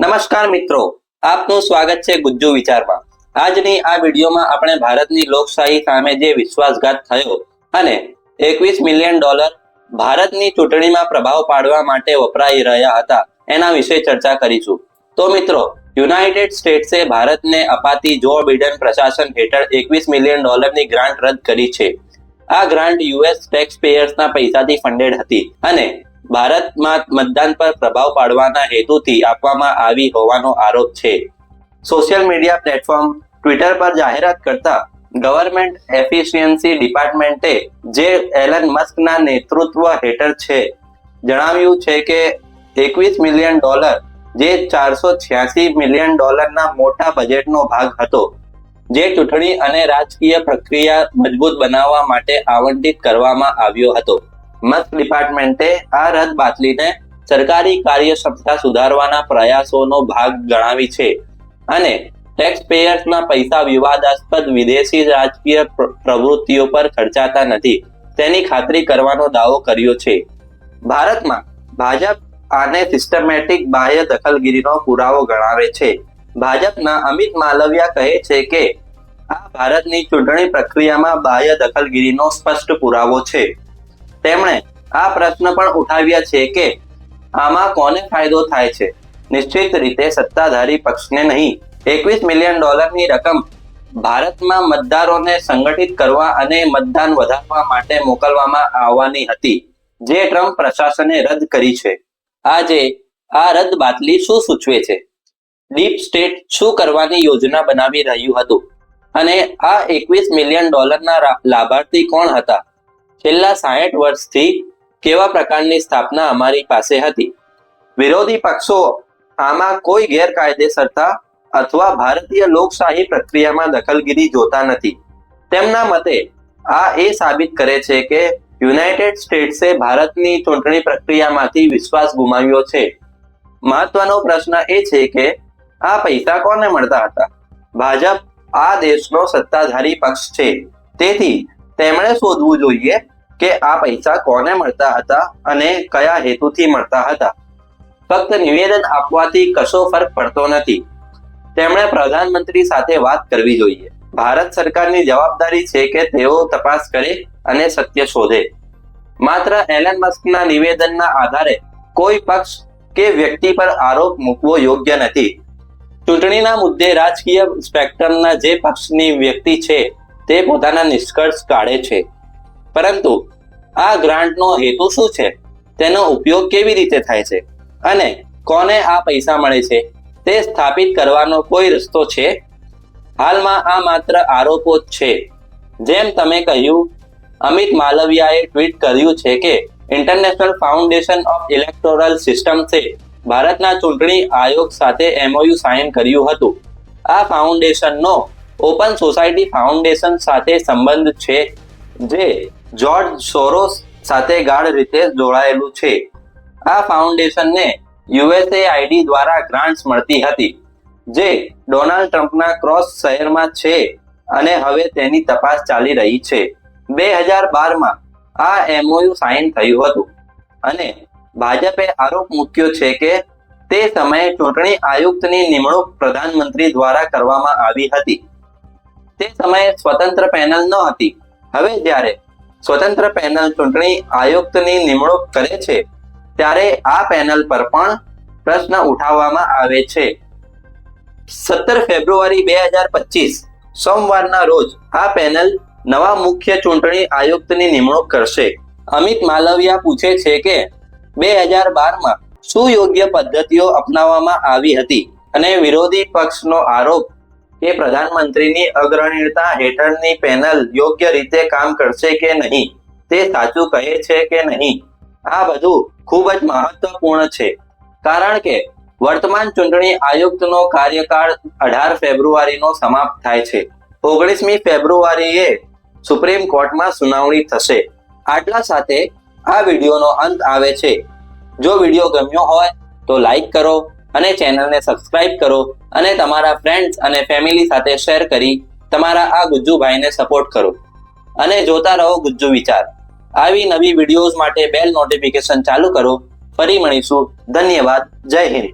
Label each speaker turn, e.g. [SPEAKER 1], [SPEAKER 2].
[SPEAKER 1] નમસ્કાર મિત્રો, આપનું સ્વાગત છે ગુજ્જુ વિચારમાં. આજની આ વિડીયોમાં આપણે ભારતની લોકશાહી સામે જે વિશ્વાસઘાત થયો અને એકવીસ મિલિયન ડોલર ભારતની ચૂંટણીમાં પ્રભાવ પાડવા માટે વપરાઈ રહ્યા હતા, એના વિશે ચર્ચા કરીશું. તો મિત્રો, યુનાઇટેડ સ્ટેટ્સે ભારતને અપાતી જો બિડન પ્રશાસન હેઠળ એકવીસ મિલિયન ડોલરની ગ્રાન્ટ રદ કરી છે. આ ગ્રાન્ટ યુએસ ટેક્સ પેયર્સના પૈસાથી ફંડેડ હતી અને ભારતમાં મતદાન પર પ્રભાવ પાડવાના હેતુથી આપવામાં આવી હોવાનો આરોપ છે. સોશિયલ મીડિયા પ્લેટફોર્મ ટ્વિટર પર જાહેરાત કરતા ગવર્મેન્ટ એફિશિયન્સી ડિપાર્ટમેન્ટે જે એલન મસ્કના નેતૃત્વ હેઠળ છે, જણાવ્યું છે કે એકવીસ મિલિયન ડોલર, જે ચારસો છ્યાસી મિલિયન ડોલરના મોટા બજેટનો ભાગ હતો, જે ચૂંટણી અને રાજકીય પ્રક્રિયા મજબૂત બનાવવા માટે આવંટિત કરવામાં આવ્યો હતો. મસ્ક ડિપાર્ટમેન્ટે આ રદ બાતલીને સરકારી કાર્યક્ષમતા સુધારવાના પ્રયાસોનો ભાગ ગણાવી છે. અને ટેક્સ પેયર્સના પૈસા વિવાદાસ્પદ વિદેશી રાજકીય પ્ર- પ્રવૃત્તિઓ પર ખર્ચાતા નથી. તેની ખાતરી કરવાનો દાવો કર્યો છે. ભારતમાં ભાજપ આને સિસ્ટમેટિક બાહ્ય દખલગીરીનો પુરાવો ગણાવે છે. ભાજપના અમિત માલવિયા કહે છે કે, આ ભારતની ચૂંટણી પ્રક્રિયામાં બાહ્ય દખલગીરીનો સ્પષ્ટ પુરાવો છે. તેમણે આ પ્રશ્ન પણ ઉઠાવ્યા છે કે આમાં કોને ફાયદો થાય છે? નિશ્ચિત રીતે સત્તાધારી પક્ષને નહીં. એકવીસ મિલિયન ડોલરની રકમ ભારતમાં મતદારોને સંગઠિત કરવા અને મતદાન વધારવા માટે મોકલવામાં આવવાની હતી, જે ટ્રમ્પ પ્રશાસને રદ કરી છે. આજે આ રદ બાતલી શું સૂચવે છે? ડીપ સ્ટેટ શું કરવાની યોજના બનાવી રહ્યું હતું? અને આ એકવીસ મિલિયન ડોલરના લાભાર્થી કોણ હતા? છેલ્લા સાહીઠ વર્ષથી કેવા પ્રકારની સ્થાપના અમારી પાસે હતી? વિરોધી પક્ષો આમાં કોઈ ગેરકાયદેસરતા અથવા ભારતીય લોકશાહી પ્રક્રિયામાં દખલગીરી જોતા નથી. તેમના મતે આ એ સાબિત કરે છે કે યુનાઇટેડ સ્ટેટ્સે ભારતની ચૂંટણી પ્રક્રિયામાંથી વિશ્વાસ ગુમાવ્યો છે. મહત્વનો પ્રશ્ન એ છે કે આ પૈસા કોને મળતા હતા? ભાજપ આ દેશનો સત્તાધારી પક્ષ છે. તેથી તેમણે શોધવું જોઈએ કે આ પૈસા કોને મળતા હતા અને કયા હેતુથી મળતા હતા. ફક્ત નિવેદન આપવાથી કશો ફરક પડતો નથી. તેમણે પ્રધાનમંત્રી સાથે વાત કરવી જોઈએ. ભારત સરકારની જવાબદારી છે કે તેઓ તપાસ કરે અને સત્ય શોધે. માત્ર એલન મસ્કના નિવેદનના આધારે કોઈ પક્ષ કે વ્યક્તિ પર આરોપ મૂકવો યોગ્ય નથી. ચૂંટણીના મુદ્દે રાજકીય સ્પેક્ટ્રમના જે પક્ષની વ્યક્તિ છે તે પોતાના નિષ્કર્ષ કાઢે છે. પરંતુ આ ગ્રાન્ટનો હેતુ શું છે? તેનો ઉપયોગ કેવી રીતે થાય છે? અને કોને આ પૈસા મળે છે? તે સ્થાપિત કરવાનો કોઈ રસ્તો છે? હાલમાં આ માત્ર આરોપો જ છે. જેમ તમે કહ્યું, અમિત માલવિયાએ ટ્વીટ કર્યું છે કે ઇન્ટરનેશનલ ફાઉન્ડેશન ઓફ ઇલેક્ટોરલ સિસ્ટમ્સે ભારતના ચૂંટણી આયોગ સાથે એમઓયુ સાઇન કર્યું હતું. આ ફાઉન્ડેશનનો ઓપન સોસાયટી ફાઉન્ડેશન સાથે સંબંધ છે, જે જોર્જ સોરોસ સાથે ગાઢ રીતે જોડાયેલું છે. આ ફાઉન્ડેશનને યુએસએ આઈડી દ્વારા ગ્રાન્ટ્સ મળતી હતી, જે ડોનાલ્ડ ટ્રમ્પના ક્રોસ શહેરમાં છે અને હવે તેની તપાસ ચાલી રહી છે. બે હજાર બારમાં આ એમઓયુ સાઇન થયું હતું અને ભાજપે આરોપ મૂક્યો છે કે તે સમયે ચૂંટણી આયુક્તની નિમણૂક પ્રધાનમંત્રી દ્વારા કરવામાં આવી હતી. તે સમયે સ્વતંત્ર પેનલ ન હતી. હવે જ્યારે સ્વતંત્ર પેનલ ચૂંટણી આયુક્તની નિમણૂક કરે છે, ત્યારે આ પેનલ પર પણ પ્રશ્ન ઉઠાવવામાં આવે છે. સત્તર ફેબ્રુઆરી બે હજાર પચીસ, સોમવારના રોજ આ પેનલ નવા મુખ્ય ચૂંટણી આયુક્તની નિમણૂક કરશે. અમિત માલવિયા પૂછે છે કે બે હજાર બારમાં શું યોગ્ય પદ્ધતિઓ અપનાવવામાં આવી હતી અને વિરોધી પક્ષનો આરોપ કે પ્રધાનમંત્રીની અગ્રણીતા હેઠળની પેનલ યોગ્ય રીતે કામ કરશે કે નહીં, તે સાચું કહે છે કે નહીં? આ બધું ખૂબ જ મહત્વપૂર્ણ છે. કારણ કે વર્તમાન ચૂંટણી આયુક્તનો કાર્યકાળ અઢાર ફેબ્રુઆરીનો સમાપ્ત થાય છે. ઓગણીસમી ફેબ્રુઆરીએ સુપ્રીમ કોર્ટમાં સુનાવણી થશે. આટલા સાથે આ વિડીયોનો અંત આવે છે. જો વીડિયો ગમ્યો હોય તો લાઈક કરો અને ચેનલને સબસ્ક્રાઇબ કરો અને તમારા ફ્રેન્ડ્સ અને ફેમિલી સાથે શેર કરી તમારા આ ગુજ્જુભાઈને સપોર્ટ કરો. અને જોતા રહો ગુજ્જુ વિચાર. આવી નવી વિડીયોઝ માટે બેલ નોટિફિકેશન ચાલુ કરો. ફરી મળીશું. ધન્યવાદ. જય હિન્દ.